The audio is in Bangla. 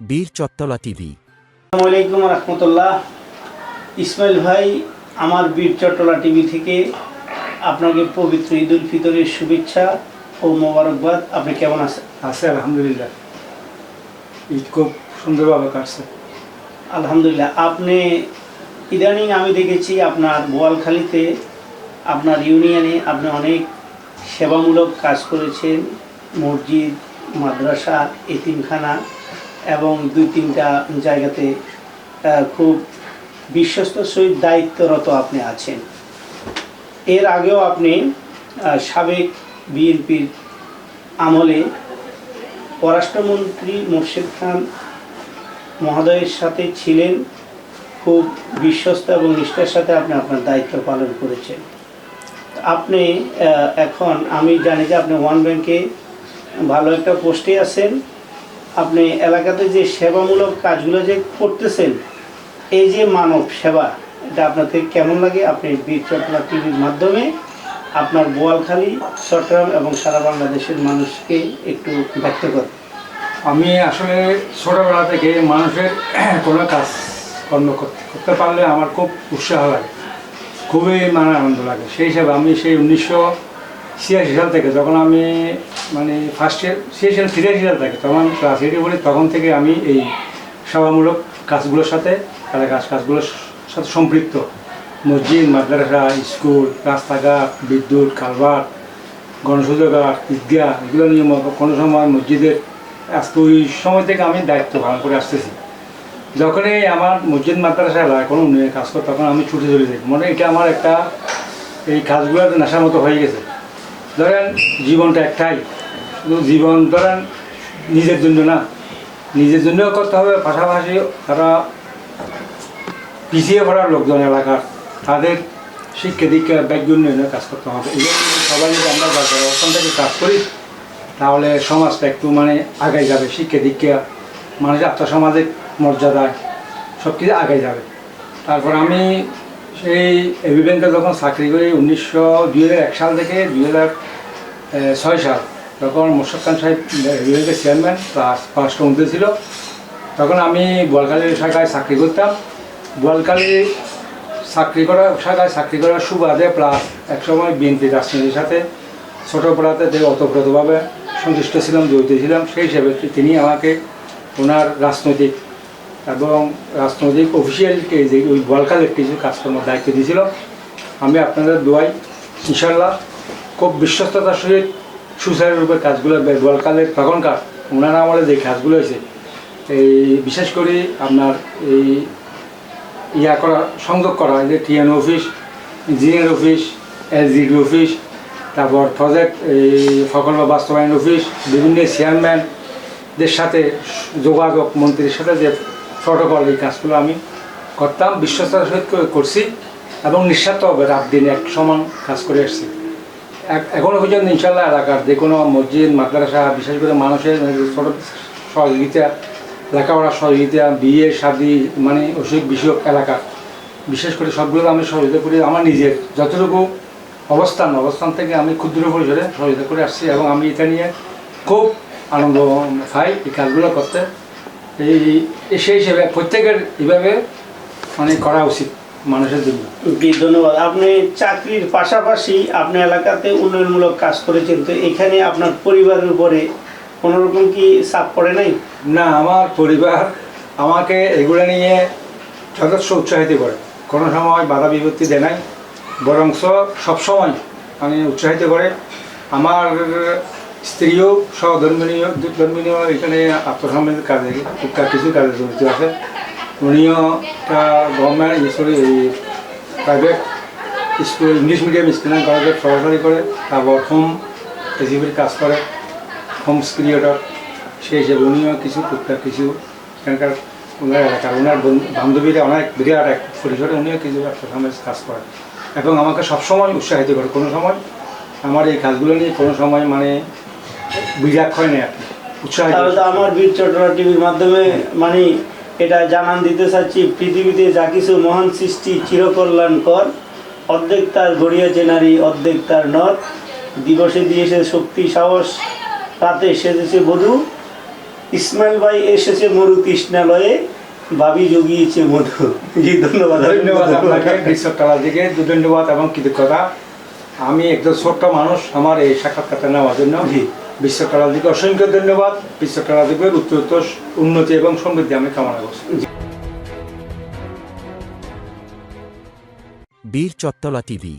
বীর চত্তলা টিভি। আসসালামু আলাইকুম রহমতুল্লাহ। ইসমাইল ভাই আমার বীর চট্টলা টিভি থেকে আপনাকে পবিত্র ঈদ উল ফিতরের শুভেচ্ছা ও মোবারকবাদ। আপনি কেমন আছেন? আছে আলহামদুলিল্লাহ। ঈদ খুব সুন্দরভাবে কাটছে। আলহামদুলিল্লাহ। আপনি ইদানিং আমি দেখেছি আপনার বোয়ালখালীতে আপনার ইউনিয়নে আপনি অনেক সেবামূলক কাজ করেছেন। মসজিদ মাদ্রাসা এতিমখানা। এবং দুই তিনটা জায়গাতে খুব বিশ্বস্ত সহিত দায়িত্বরত আপনি আছেন। এর আগেও আপনি সাবেক বিএনপির আমলে পররাষ্ট্রমন্ত্রী মোর্শেদ খান মহোদয়ের সাথে ছিলেন। খুব বিশ্বস্ত এবং নিষ্ঠার সাথে আপনি আপনার দায়িত্ব পালন করেছেন। আপনি এখন আমি জানি যে আপনি ওয়ান ব্যাংকে ভালো একটা পোস্টে আছেন। আপনি এলাকাতে যে সেবামূলক কাজগুলো যে করতেছেন, এই যে মানব সেবা, এটা আপনাদের কেমন লাগে? আপনি বীর চট্টলা টিভির মাধ্যমে আপনার বোয়ালখালী, চট্টগ্রাম এবং সারা বাংলাদেশের মানুষকে একটু ব্যক্ত করেন। আমি আসলে ছোটোবেলা থেকে মানুষের কোনো কাজ কর্ম করতে করতে পারলে আমার খুব উৎসাহ লাগে। খুবই মানে আনন্দ লাগে। সেই হিসাবে আমি সেই উনিশশো ছিয়াশি সাল থেকে যখন আমি মানে ফার্স্ট ইয়ার ছিয়াশি সাল তিরাশি সাল থেকে তখন ক্লাস এইটে পড়ি, তখন থেকে আমি এই সভামূলক কাজগুলোর সাথে, কাজ কাজগুলোর সাথে সম্পৃক্ত। মসজিদ, মাদ্রাসা, স্কুল, রাস্তাঘাট, বিদ্যুৎ, কালভার্ট গণসূচকার ঈদগাহ, এগুলো নিয়ে কোনো সময় মসজিদের আজকে ওই সময় থেকে আমি দায়িত্ব পালন করে আসতেছি। যখনই আমার মসজিদ, মাদ্রাসা এলাকায় কোনো কাজ করে, তখন আমি ছুটে চলে যাই। মনে এটা আমার একটা এই কাজগুলো নেশার মতো হয়ে গেছে। ধরেন জীবনটা একটাই। জীবন ধরেন নিজের জন্য না। নিজের জন্যও করতে হবে, পাশাপাশি তারা পিছিয়ে পড়ার লোকজন এলাকার। তাদের শিক্ষা দীক্ষা ব্যাগ্য উন্নয়নের কাজ করতে হবে। এই সবাই যদি আমরা অবস্থান থেকে কাজ করি, তাহলে সমাজটা একটু মানে আগে যাবে। শিক্ষা দীক্ষা মানুষের আত্মসামাজিক মর্যাদায় সব কিছু আগে যাবে। তারপর আমি সেই এবি ব্যাংকে যখন চাকরি করি, উনিশশো দুই এক সাল থেকে দুই হাজার ছয় সাল। তখন মোর্শদ খান সাহেব ব্যাংকের চেয়ারম্যান প্লাস পররাষ্ট্রমন্ত্রী ছিল। তখন আমি বোয়ালখালীর শাখায় চাকরি করতাম। বোয়ালখালী চাকরি করা, শাখায় চাকরি করার সুবাদে প্লাস একসময় বিএনপি রাজনীতির সাথে ছোটোবেলাতে যে অতপ্রতভাবে সন্তুষ্ট ছিলাম, জড়িত ছিলাম, সেই হিসেবে তিনি আমাকে ওনার রাজনৈতিক এবং রাজনৈতিক অফিসিয়ালকে যে ওই বোয়ালখালের কিছু কাজকর্মের দায়িত্ব দিয়েছিল। আমি আপনাদের দোয়াই ইনশাল্লাহ খুব বিশ্বস্ততার সহিত সুচারুরূপে কাজগুলো বোয়ালখালের তখনকার ওনারা আমলে যে কাজগুলো হয়েছে, এই বিশেষ করে আপনার এই ইয়া করা, সংযোগ করা যে T N office, engineer office S D D office, তারপর প্রজেক্ট, এই প্রকল্প বাস্তবায়ন অফিস, বিভিন্ন চেয়ারম্যানদের সাথে যোগাযোগ মন্ত্রীর সাথে যে প্রটোকল এই কাজগুলো আমি করতাম বিশ্বস্তার সহিত করছি এবং নিঃস্বার্থভাবে রাত দিন এক সমান কাজ করে এক- এখনও পর্যন্ত ইনশাল্লাহ এলাকার যে কোনো মসজিদ, মাদ্রাসা, বিশেষ করে মানুষের সহযোগিতা, লেখাপড়ার সহযোগিতা, বিয়ে, শাদি মানে অসুখ বিসুখ এলাকা, বিশেষ করে সবগুলো আমি সহযোগিতা করি আমার নিজের। যতটুকু অবস্থান অবস্থান থেকে আমি ক্ষুদ্র পরিসরে সহযোগিতা করে আসছি এবং আমি এটা নিয়ে খুব আনন্দ পাই এই কাজগুলো করতে। এই এই সেই হিসেবে প্রত্যেকের এইভাবে মানে করা উচিত। মানুষের জন্য। জি ধন্যবাদ। আপনি চাকরির পাশাপাশি আপনি এলাকাতে উন্নয়নমূলক কাজ করেছেন তো এখানে আপনার পরিবারের উপরে কোনো রকম কি চাপ পড়ে নাই? না আমার পরিবার আমাকে এগুলো নিয়ে যথেষ্ট উৎসাহিত করে। কোনো সময় বাধা বিপত্তি দেয় নাই বরংস সবসময় মানে উৎসাহিত করে। আমার স্ত্রীও সহধর্মিনীয় ধর্মিনীয় এখানে আত্মসম্মানের কাজে কিছু কাজে জড়িত আছে। উনিও একটা government sorry private school English medium school কলেজে সহকারী করে, তারপর হোম এসিবির কাজ করে হোম ক্রিয়েটর সেই হিসেবে উনিও কিছু, টুকটাক কিছু, এখানকার ওনার এলাকার ওনার বন্ধু- বান্ধবীরা অনেক, বিরাট এক পরিসরে উনিও কিছু একটা সময় কাজ করেন এবং আমাকে সবসময় উৎসাহিত করে, কোনো সময় আমার এই কাজগুলো নিয়ে কোনো সময় মানে বিরাট হয় না আর কি। উৎসাহিত। আমার বীর চট্টলা টিভির মাধ্যমে মানে এটা জানান দিতে চাচ্ছি পৃথিবীতে যা কিছু মহান সৃষ্টি চিরকল্যাণকর অর্ধেক তার গড়িয়া চেনারি অর্ধেক তার নর। দিবসে দিয়েছে শক্তি সাহস রাতে এসেছে বধূ ইসমাইল ভাই এসেছে মরু কৃষ্ণালয়ে ভাবি জগিয়েছে মধু। জি ধন্যবাদ। ধন্যবাদ আপনাকে বিশ্বতলা দু ধন্যবাদ এবং কৃতজ্ঞতা। আমি একজন ছোট্ট মানুষ আমার এই সাক্ষাৎকারটা নেওয়ার জন্য। জি। বিশ্বকালাদিকে অসংখ্য ধন্যবাদ। বিশ্বকালাদিকের উত্তরোত্তর উন্নতি এবং সমৃদ্ধি আমি কামনা করছি। বীর চত্তলা টিভি